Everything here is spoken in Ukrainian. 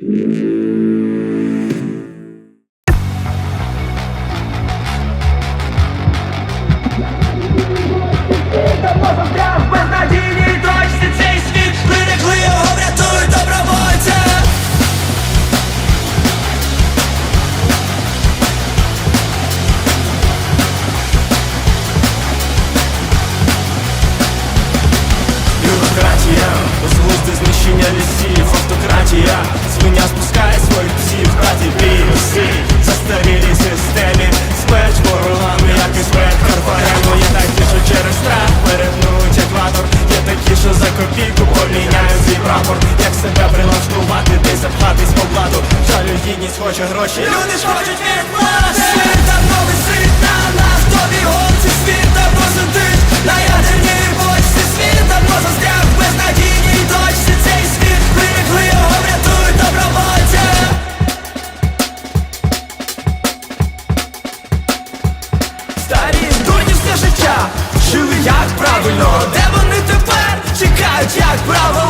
В наші гроші. Люди ж хочуть від вас Світ давно висить на нас, хто бігонці світ давно сидить на ядерній бочці світа давно застряг в безнадійній дочці цей світ. Прибігли його врятують добровольці Старі дурні все життя, жили як правильно, де вони тепер? Чекають, як право.